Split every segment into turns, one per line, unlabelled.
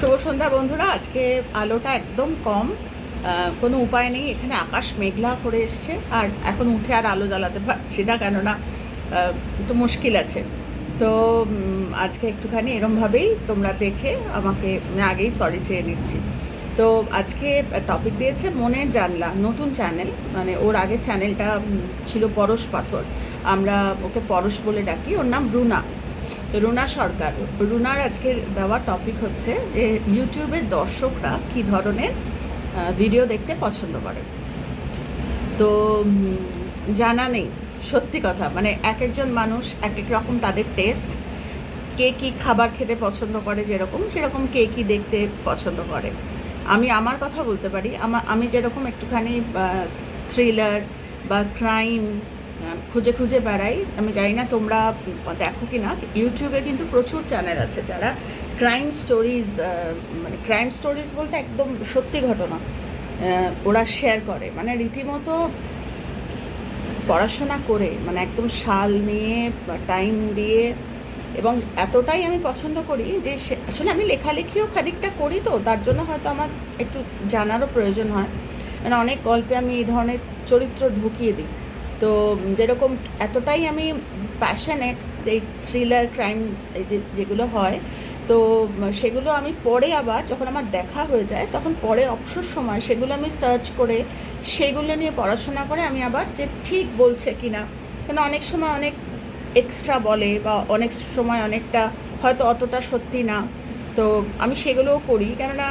শুভ সন্ধ্যা বন্ধুরা। আজকে আলোটা একদম কম। কোনো উপায় নেই। এখানে আকাশ মেঘলা করে এসছে। আর এখন উঠে আর আলো জ্বালাতে পারছি না, কেননা একটু মুশকিল আছে। তো আজকে একটুখানি এরমভাবেই তোমরা দেখে আমাকে আগেই সরি চেয়ে নিচ্ছি। তো, আজকে টপিক দিয়েছে মনের জানলা, নতুন চ্যানেল মানে ওর আগের চ্যানেলটা ছিল পরশ পাথর। আমরা ওকে পরশ বলে ডাকি। ওর নাম রুনা। রুনা সরকার। রুনার আজকের দেওয়া টপিক হচ্ছে যে ইউটিউবের দর্শকরা কী ধরনের ভিডিও দেখতে পছন্দ করে। তো জানা নেই, সত্যি কথা। মানে এক একজন মানুষ এক এক রকম তাদের টেস্ট কে কী খাবার খেতে পছন্দ করে যেরকম, সেরকম কে কী দেখতে পছন্দ করে। আমি আমার কথা বলতে পারি, আমি যেরকম একটুখানি থ্রিলার বা ক্রাইম খুঁজে খুঁজে বেড়াই। আমি জানি না তোমরা দেখো কি না ইউটিউবে কিন্তু প্রচুর চ্যানেল আছে যারা ক্রাইম স্টোরিজ মানে ক্রাইম স্টোরিজ বলতে একদম সত্যি ঘটনা ওরা শেয়ার করে। মানে রীতিমতো পড়াশোনা করে মানে একদম শাল নিয়ে টাইম দিয়ে। এবং এতটাই আমি পছন্দ করি যে আসলে আমি লেখালেখিও খানিকটা করি তো, তার জন্য হয়তো আমার একটু জানারও প্রয়োজন হয়। মানে অনেক গল্পে আমি এই ধরনের চরিত্র ঢুকিয়ে দিই। তো যেরকম এতটাই আমি প্যাশনেট এই থ্রিলার ক্রাইম যেগুলো হয়, তো সেগুলো আমি পরে আবার যখন আমার দেখা হয়ে যায়, তখন পরে অবসর সময় সেগুলো আমি সার্চ করে, সেগুলো নিয়ে পড়াশোনা করে আমি আবার যে ঠিক বলছে কি না কেন অনেক সময় অনেক এক্সট্রা বলে বা অনেক সময় অনেকটা হয়তো অতটা সত্যি না। তো আমি সেগুলোও করি। কেননা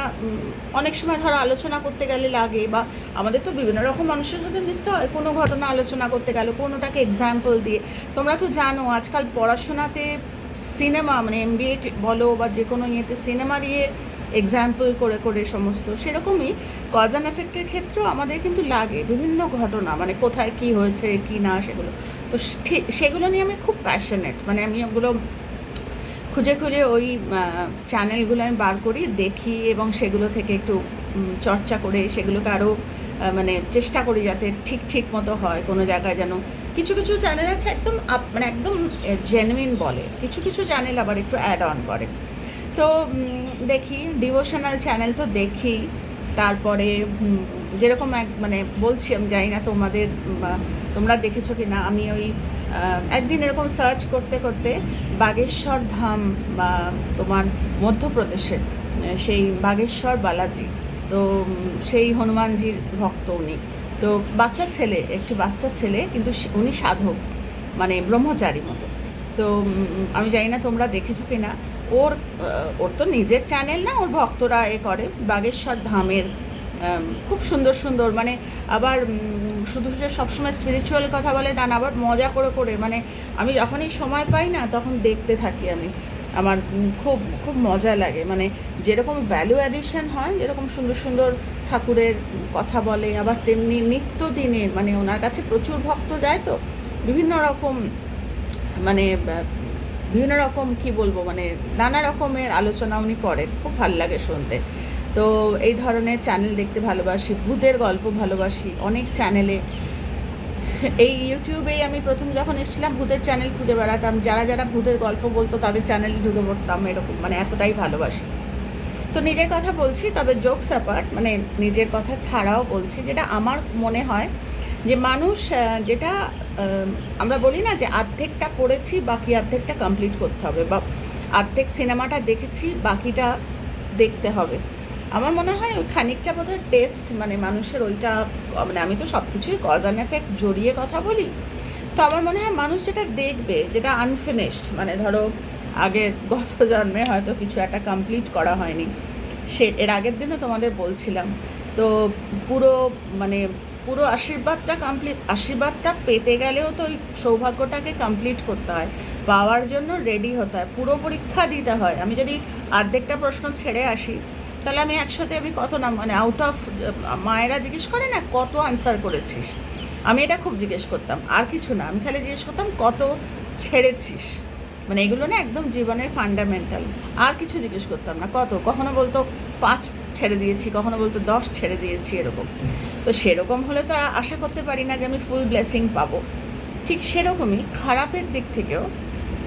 অনেক সময় ধরো আলোচনা করতে গেলে লাগে বা আমাদের তো বিভিন্ন রকম মানুষের সাথে মিশতে হয়। কোনো ঘটনা আলোচনা করতে গেলে, কোনোটাকে এক্সাম্পল দিয়ে। তোমরা তো জানো, আজকাল পড়াশোনাতে সিনেমা মানে এম এমবিএ বলো বা যে কোনো ইয়েতে সিনেমার ইয়ে এক্সাম্পল করে করে সমস্ত সেরকমই কজ অ্যান্ড এফেক্টের ক্ষেত্রেও আমাদের কিন্তু লাগে বিভিন্ন ঘটনা মানে কোথায় কি হয়েছে, কি না সেগুলো। তো সেগুলো নিয়ে আমি খুব প্যাশনেট মানে আমি ওগুলো খুঁজে খুঁজে ওই চ্যানেলগুলো আমি বার করি, দেখি এবং সেগুলো থেকে একটু চর্চা করে সেগুলোকে আরও মানে চেষ্টা করি যাতে ঠিক ঠিক মতো হয় কোনো জায়গায় যেন। কিছু কিছু চ্যানেল আছে একদম আপ- মানে একদম জেনুইন বলে। কিছু কিছু চ্যানেল আবার একটু অ্যাড অন করে। তো দেখি ডিভোশনাল চ্যানেল তো দেখি। তারপরে যেরকম এক মানে বলছি, আমি জানি না তোমাদের তোমরা দেখেছ কি না আমি ওই একদিন এরকম সার্চ করতে করতে বাগেশ্বর ধাম বা তোমার মধ্যপ্রদেশের সেই বাগেশ্বর বালাজি, তো সেই হনুমানজির ভক্ত উনি। তো বাচ্চা ছেলে, একটি বাচ্চা ছেলে, কিন্তু উনি সাধক মানে ব্রহ্মচারী মতো। তো আমি জানি না তোমরা দেখেছ কি না ওর ওর তো নিজের চ্যানেল না, ওর ভক্তরা এ করে। বাগেশ্বর ধামের খুব সুন্দর সুন্দর মানে আবার শুধু শুধু সবসময় স্পিরিচুয়াল কথা বলে তা না, আবার মজা করে করে মানে আমি যখনই সময় পাই না, তখন দেখতে থাকি আমি। আমার খুব খুব মজা লাগে। মানে যেরকম ভ্যালু অ্যাডিশন হয়, যেরকম সুন্দর সুন্দর ঠাকুরের কথা বলে, আবার তেমনি নিত্য দিনের মানে ওনার কাছে প্রচুর ভক্ত যায় তো, বিভিন্ন রকম মানে বিভিন্ন রকম কি বলব মানে নানা রকমের আলোচনা উনি করেন, খুব ভালো লাগে শুনতে। তো এই ধরনের চ্যানেল দেখতে ভালোবাসি, ভূতের গল্প ভালোবাসি, অনেক চ্যানেলে এই ইউটিউবেই আমি প্রথম যখন এসেছিলাম, ভূতের চ্যানেল খুঁজে বেড়াতাম। যারা যারা ভূতের গল্প বলতো, তাদের চ্যানেলে ঢুকে পড়তাম, এরকম মানে এতটাই ভালোবাসি। তো নিজের কথা বলছি, তবে জোকস অ্যাপার্ট মানে নিজের কথা ছাড়াও বলছি, যেটা আমার মনে হয় যে মানুষ যেটা আমরা বলি না যে অর্ধেকটা পড়েছি বাকি অর্ধেকটা কমপ্লিট করতে হবে বা অর্ধেক সিনেমাটা দেখেছি, বাকিটা দেখতে হবে। আমার মনে হয় ওই খানিকটা বোধহয় টেস্ট মানে মানুষের ওইটা মানে আমি তো সব কিছুই কজ অ্যান্ড এফেক্ট জড়িয়ে কথা বলি। তো আমার মনে হয় মানুষ যেটা দেখবে, যেটা আনফিনিশড মানে ধরো আগের গত জন্মে হয়তো কিছু একটা কমপ্লিট করা হয়নি, সে, এর আগের দিনও তোমাদের বলছিলাম। তো পুরো মানে পুরো আশীর্বাদটা কমপ্লিট আশীর্বাদটা পেতে গেলেও তো ওই সৌভাগ্যটাকে কমপ্লিট করতে হয়। পাওয়ার জন্য রেডি হতে হয়, পুরো পরীক্ষা দিতে হয়। আমি যদি অর্ধেকটা প্রশ্ন ছেড়ে আসি, তাহলে আমি একসাথে আমি কত না মানে আউট অফ মায়েরা জিজ্ঞেস করে না, কত আনসার করেছিস? আমি এটা খুব জিজ্ঞেস করতাম, আর কিছু না। আমি খালি জিজ্ঞেস করতাম, কত ছেড়েছিস? মানে এগুলো না একদম জীবনের ফান্ডামেন্টাল আর কিছু জিজ্ঞেস করতাম না। কত? কখনো বলতো, পাঁচ ছেড়ে দিয়েছি, কখনো বলতো দশ ছেড়ে দিয়েছি এরকম। তো সেরকম হলে তো আশা করতে পারি না যে আমি ফুল ব্লেসিং পাবো। ঠিক সেরকমই খারাপের দিক থেকেও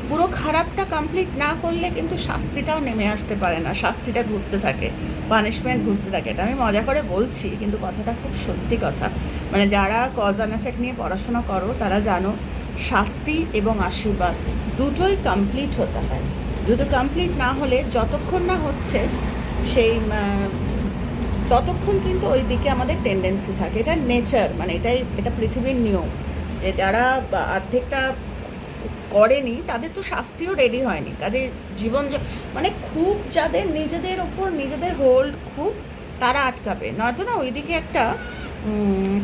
পুরো খারাপটা কমপ্লিট না করলে কিন্তু শাস্তিটাও নেমে আসতে পারে না, শাস্তিটা ঘুরতে থাকে পানিশমেন্ট ঘুরতে থাকে। এটা আমি মজা করে বলছি, কিন্তু কথাটা খুব সত্যি কথা। মানে যারা কজ অ্যান্ড এফেক্ট নিয়ে পড়াশোনা করো, তারা জানো শাস্তি এবং আশীর্বাদ দুটোই কমপ্লিট হতে হয়। দুটো কমপ্লিট না হলে, যতক্ষণ না হচ্ছে সেই ততক্ষণ কিন্তু ওই দিকে আমাদের টেন্ডেন্সি থাকে। এটা নেচার মানে এটাই, এটা পৃথিবীর নিয়ম। যে যারা অর্ধেকটা করেনি, তাদের তো শাস্তিও রেডি হয়নি। কাজে জীবন মানে খুব যাদের নিজেদের ওপর, নিজেদের হোল্ড খুব তারা আটকাবে। নয়তো না, ওইদিকে একটা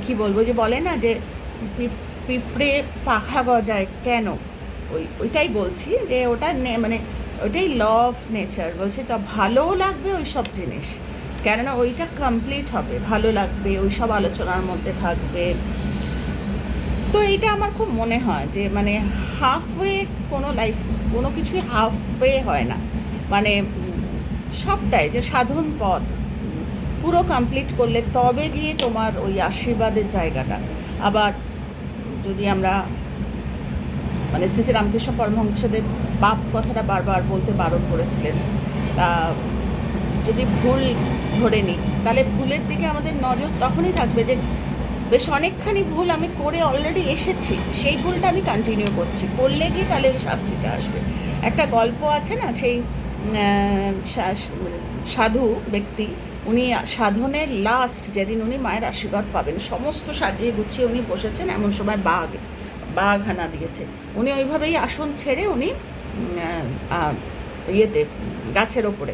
কি বলব যে বলে না যে পিপ- পিঁপড়ে পাখা গজায় কেন? ওই, ওইটাই বলছি যে ওটা মানে ওইটাই ল অফ নেচার বলছে তো ভালোও লাগবে ওই সব জিনিস। কেননা ওইটা কমপ্লিট হবে, ভালো লাগবে, ওই সব আলোচনার মধ্যে থাকবে। তো এইটা আমার খুব মনে হয় যে মানে হাফওয়ে কোনো লাইফ কোনো কিছুই হাফওয়ে হয় না। মানে সবটাই যে সাধন পথ, পুরো কমপ্লিট করলে তবে গিয়ে তোমার ওই আশীর্বাদের জায়গাটা। আবার যদি আমরা মানে শ্রী শ্রী রামকৃষ্ণ পরমহংসদেব পাপ কথাটা বারবার বলতে বারণ করেছিলেন। তা যদি ভুল ধরে নিই, তাহলে ভুলের দিকে আমাদের নজর তখনই থাকবে যে বেশ অনেকখানি ভুল আমি করে অলরেডি এসেছি, সেই ভুলটা আমি কন্টিনিউ করছি। করলে গিয়ে তাহলে ওই শাস্তিটা আসবে। একটা গল্প আছে না, সেই সাধু ব্যক্তি, উনি সাধনের লাস্ট যেদিন উনি মায়ের আশীর্বাদ পাবেন, সমস্ত সাজিয়ে গুছিয়ে উনি বসেছেন এমন সময় বাঘ। বাঘ হানা দিয়েছে। উনি ওইভাবেই আসন ছেড়ে উনি ইয়েতে, গাছের ওপরে।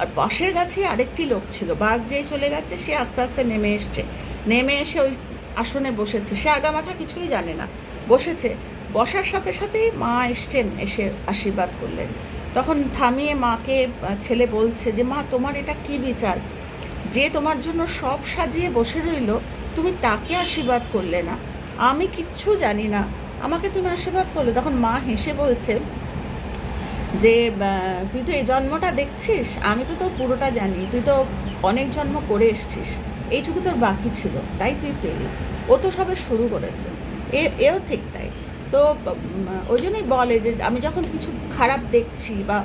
আর পাশের গাছে আরেকটি লোক ছিল। বাঘ যেই চলে গেছে, সে আস্তে আস্তে নেমে এসছে। নেমে এসে ওই আসনে বসেছে। সে আগামাথা কিছুই জানে না। বসেছে। বসার সাথে সাথেই মা এসছেন, এসে আশীর্বাদ করলেন। তখন থামিয়ে মাকে ছেলে বলছে যে, মা, তোমার এটা কি বিচার? যে তোমার জন্য সব সাজিয়ে বসে রইল, তুমি তাকে আশীর্বাদ করলে না। আমি কিচ্ছু জানি না। আমাকে তুমি আশীর্বাদ করলে। তখন মা হেসে বলছে যে তুই তো এই জন্মটা দেখছিস, আমি তো তোর পুরোটা জানি, তুই তো অনেক জন্ম করে এসছিস। এইটুকু তোর বাকি ছিল, তাই তুই পেলি। ও তো সবে শুরু করেছে। এ, এও ঠিক তাই। তো, ওই জন্যই বলে যে, আমি যখন কিছু খারাপ দেখছি বা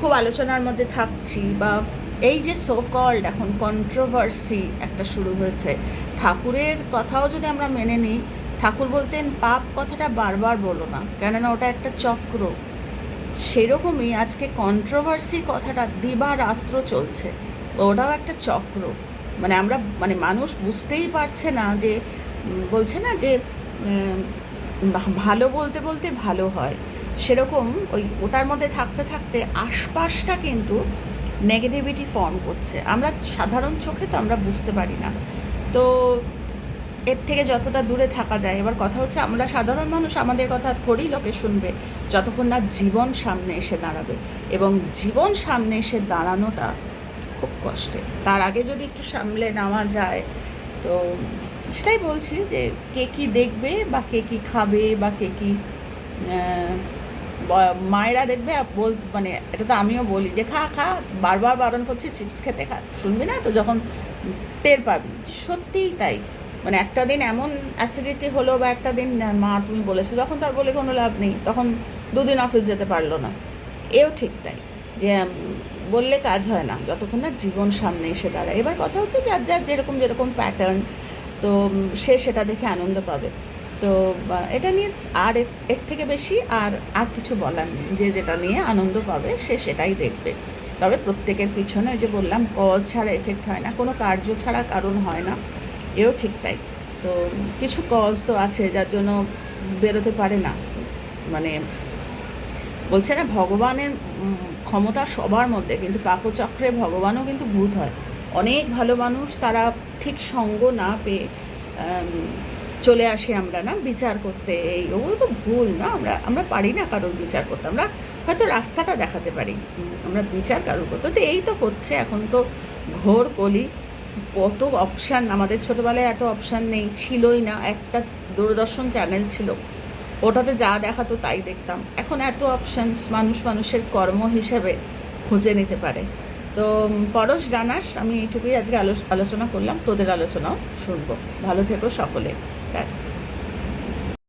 খুব আলোচনার মধ্যে থাকছি বা এই যে সো কল্ড এখন কন্ট্রোভার্সি একটা শুরু হয়েছে, ঠাকুরের কথাও যদি আমরা মেনে নিই ঠাকুর বলতেন, পাপ কথাটা বারবার বলো না। কেননা ওটা একটা চক্র। সেরকমই আজকে কন্ট্রোভার্সি কথাটা দিবারাত্র চলছে। ওটাও একটা চক্র। মানে আমরা মানে মানুষ বুঝতেই পারছে না যে বলছে না যে ভালো বলতে বলতে ভালো হয়। সেরকম ওই ওটার মধ্যে থাকতে থাকতে আশপাশটা কিন্তু নেগেটিভিটি ফর্ম করছে। আমরা সাধারণ চোখে তো আমরা বুঝতে পারি না। তো এর থেকে যতটা দূরে থাকা যায়। এবার কথা হচ্ছে, আমরা সাধারণ মানুষ, আমাদের কথা থোড়ি লোকে শুনবে। যতক্ষণ না জীবন সামনে এসে দাঁড়াবে। এবং জীবন সামনে এসে দাঁড়ানোটা খুব কষ্টের। তার আগে যদি একটু সামলে নেওয়া যায়, তো সেটাই বলছি যে, কে কী দেখবে বা কে কী খাবে বা কে কী মায়েরা দেখবে বল মানে এটা তো আমিও বলি যে, খা খা, বারবার বারণ করছি, চিপস খেতে খা। শুনবি না? তো যখন টের পাবি। সত্যিই তাই। মানে একটা দিন এমন অ্যাসিডিটি হলো বা একটা দিন মা তুমি বলেছ, তখন তার বলে কোনো লাভ নেই। তখন দুদিন অফিস যেতে পারল না। এও ঠিক তাই যে বললে কাজ হয় না। যতক্ষণ না জীবন সামনে এসে দাঁড়ায়। এবার কথা হচ্ছে যার যার যেরকম যেরকম প্যাটার্ন তো সে সেটা দেখে আনন্দ পাবে। তো এটা নিয়ে আর এর- থেকে বেশি আর আর কিছু বলার নেই। যে যেটা নিয়ে আনন্দ পাবে, সে সেটাই দেখবে। তবে প্রত্যেকের পিছনে ওই যে বললাম কজ ছাড়া এফেক্ট হয় না। কোনো কার্য ছাড়া কারণ হয় না। এও ঠিক তাই। তো কিছু কজ তো আছে, যার জন্য বেরোতে পারে না। মানে বলছে না, ভগবানের ক্ষমতা সবার মধ্যে, কিন্তু পাকচক্রে ভগবানও কিন্তু ভূত হয়। অনেক ভালো মানুষ, তারা ঠিক সঙ্গ না পেয়ে চলে আসি আমরা না বিচার করতে। এই ওগুলো তো ভুল না, আমরা আমরা পারি না কারোর বিচার করতে। আমরা হয়তো রাস্তাটা দেখাতে পারি। আমরা বিচার কারোর করতে। তো এই তো হচ্ছে, এখন তো ঘোর কলি। কত অপশান আমাদের ছোটোবেলায় এত অপশান নেই, ছিলই না। একটা দূরদর্শন চ্যানেল ছিল। ওটাতে যা দেখাতো তাই দেখতাম। এখন এত অপশানস মানুষ মানুষের কর্ম হিসেবে খুঁজে নিতে পারে। তো পরশ, জানাস, আমি এইটুকুই আজকে আলো- আলোচনা করলাম। তোদের আলোচনাও শুনব। ভালো থেকো সকলে। টাটা।